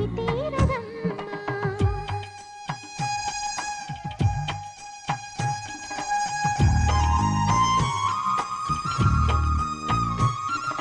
చెవితేరా